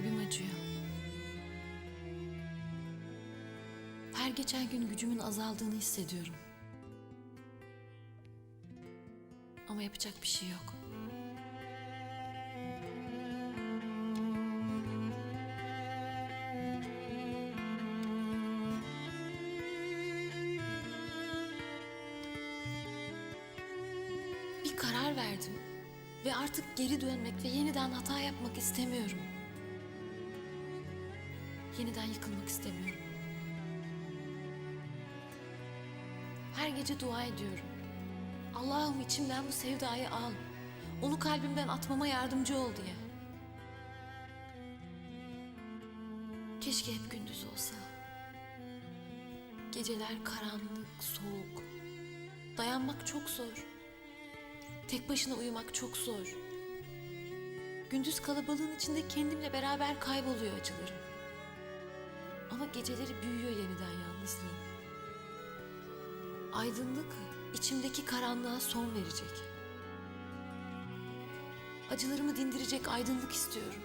Kalbim acıyor. Her geçen gün gücümün azaldığını hissediyorum. Ama yapacak bir şey yok. Bir karar verdim ve artık geri dönmek ve yeniden hata yapmak istemiyorum. Yeniden yıkılmak istemiyorum. Her gece dua ediyorum. Allah'ım içimden bu sevdayı al. Onu kalbimden atmama yardımcı ol diye. Keşke hep gündüz olsa. Geceler karanlık, soğuk. Dayanmak çok zor. Tek başına uyumak çok zor. Gündüz kalabalığın içinde kendimle beraber kayboluyor acılarım. Ama geceleri büyüyor yeniden yalnızlığım. Aydınlık içimdeki karanlığa son verecek. Acılarımı dindirecek aydınlık istiyorum.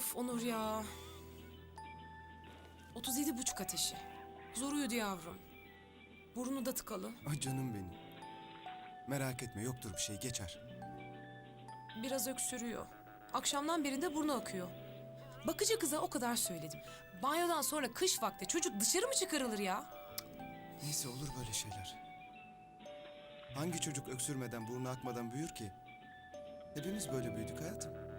Of Onur ya. 37 buçuk ateşi. Zor uyudu yavrum. Burnu da tıkalı. Ay canım benim. Merak etme yoktur bir şey geçer. Biraz öksürüyor. Akşamdan birinde burnu akıyor. Bakıcı kıza o kadar söyledim. Banyodan sonra kış vakti çocuk dışarı mı çıkarılır ya? Neyse olur böyle şeyler. Hangi çocuk öksürmeden burnu akmadan büyür ki? Hepimiz böyle büyüdük hayatım.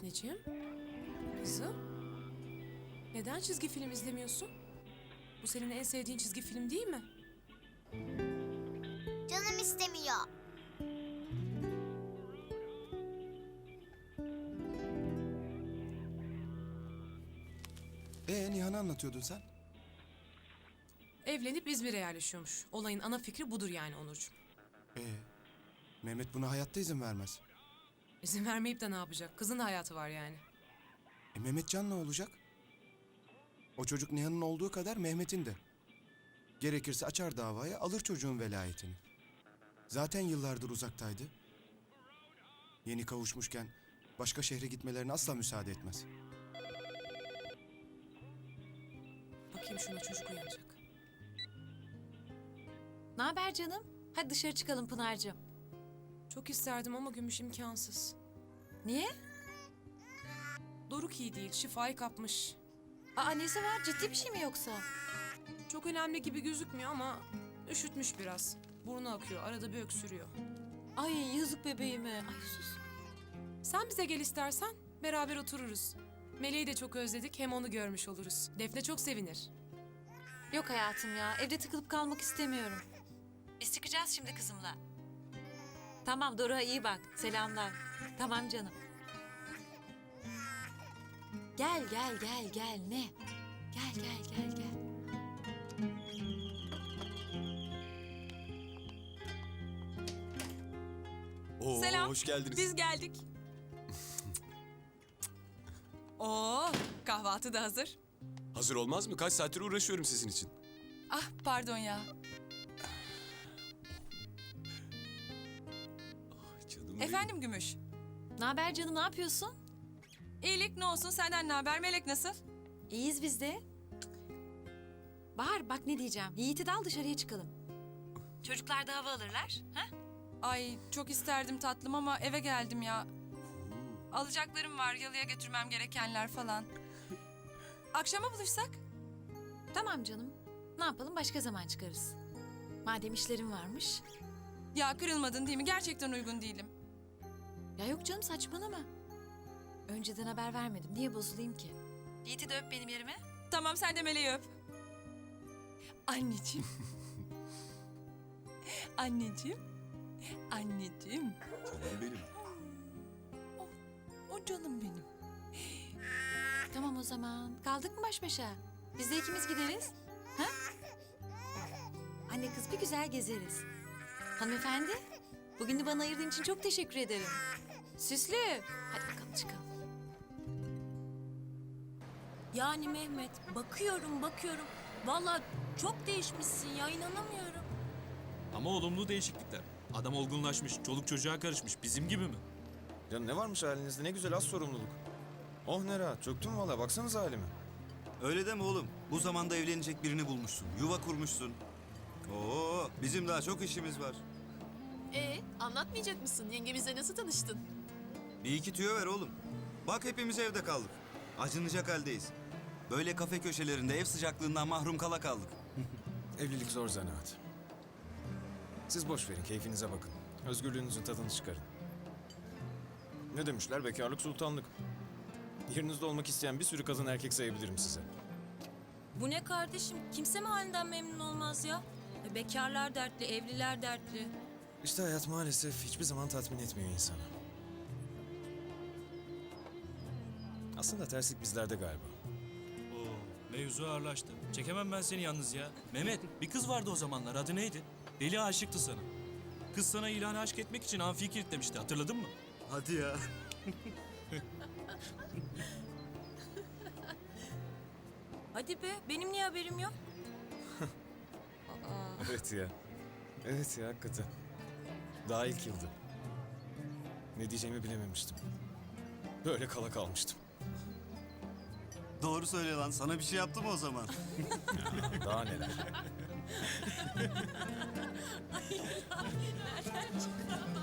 Defneciğim. Kızım. Neden çizgi film izlemiyorsun? Bu senin en sevdiğin çizgi film değil mi? Canım istemiyor. Ee Nihan'ı anlatıyordun sen? Evlenip İzmir'e yerleşiyormuş. Olayın ana fikri budur yani Onurcuğum. Ee Mehmet buna hayatta izin vermez. İzin vermeyip de ne yapacak? Kızın da hayatı var yani. E Mehmetcan ne olacak? O çocuk Nihan'ın olduğu kadar Mehmet'in de. Gerekirse açar davaya alır çocuğun velayetini. Zaten yıllardır uzaktaydı. Yeni kavuşmuşken başka şehre gitmelerine asla müsaade etmez. Bakayım şuna çocuk uyanacak. Ne haber canım? Hadi dışarı çıkalım Pınar'cığım. Çok isterdim ama gümüş imkansız. Niye? Doruk iyi değil, şifayı kapmış. Aa nesi var? Ciddi bir şey mi yoksa? Çok önemli gibi gözükmüyor ama üşütmüş biraz. Burnu akıyor, arada bir öksürüyor. Ay yazık bebeğime. Ay sus. Sen bize gel istersen, beraber otururuz. Meleği de çok özledik, hem onu görmüş oluruz. Defne çok sevinir. Yok hayatım ya. Evde tıkılıp kalmak istemiyorum. Biz çıkacağız şimdi kızımla. Tamam Doruk'a iyi bak. Selamlar. Tamam canım. Gel gel gel gel ne? Gel gel gel gel. Oo, Selam. hoş geldiniz. Biz geldik. Oo, kahvaltı da hazır. Hazır olmaz mı? Kaç saattir uğraşıyorum sizin için. Ah pardon ya. Efendim Gümüş. Ne haber canım? Ne yapıyorsun? İyilik ne olsun senden ne haber Melek nasıl? İyiyiz biz de. Bahar bak ne diyeceğim. Yiğit'i de al dışarıya çıkalım. Çocuklar da hava alırlar. Ha? Ay çok isterdim tatlım ama eve geldim ya. Alacaklarım var yalıya götürmem gerekenler falan. Akşama buluşsak? Tamam canım. Ne yapalım başka zaman çıkarız. Madem işlerim varmış. Ya kırılmadın değil mi? Gerçekten uygun değilim. Ya yok canım saçmalama. Önceden haber vermedim. Niye bozulayım ki? Yiğit'i de öp benim yerime. Tamam sen de Meleği öp. Anneciğim. Anneciğim. Anneciğim. Canım benim. O canım benim. Tamam o zaman. Kaldık mı baş başa? Biz de ikimiz gideriz. Ha? Anne kız bir güzel gezeriz. Hanımefendi, bugün de bana ayırdığın için çok teşekkür ederim. Süslü. Hadi bakalım çıkalım. Yani Mehmet bakıyorum bakıyorum. Vallahi çok değişmişsin ya inanamıyorum. Ama olumlu değişiklikler. Adam olgunlaşmış, çoluk çocuğa karışmış. Bizim gibi mi? Ya ne varmış halinizde ne güzel az sorumluluk. Oh ne rahat çöktüm valla baksanıza halime. Öyle deme oğlum. Bu zamanda evlenecek birini bulmuşsun. Yuva kurmuşsun. Oo, bizim daha çok işimiz var. Ee, anlatmayacak mısın? Yengemizle nasıl tanıştın? Bir iki tüyo ver oğlum. Bak hepimiz evde kaldık. Acınacak haldeyiz. Böyle kafe köşelerinde ev sıcaklığından mahrum kala kaldık. Evlilik zor zanaat. Siz boş verin keyfinize bakın. Özgürlüğünüzün tadını çıkarın. Ne demişler bekarlık sultanlık. Yerinizde olmak isteyen bir sürü kadın erkek sayabilirim size. Bu ne kardeşim? Kimse mi halinden memnun olmaz ya? E, Bekarlar dertli, evliler dertli. İşte hayat maalesef hiçbir zaman tatmin etmiyor insanı. Aslında terslik bizlerde galiba. Oo, mevzu ağırlaştı. Çekemem ben seni yalnız ya. Mehmet, bir kız vardı o zamanlar. Adı neydi? Deli aşıktı sana. Kız sana ilan aşk etmek için amfi kilitlemişti. Hatırladın mı? Hadi ya. Hadi be benim niye haberim yok? Evet ya. Evet ya hakikaten. Daha ilk yıldı. Ne diyeceğimi bilememiştim. Böyle kala kalmıştım. Doğru söyle lan. Sana bir şey yaptı mı o zaman? Daha neler. Ay ya, nereden çıkardı?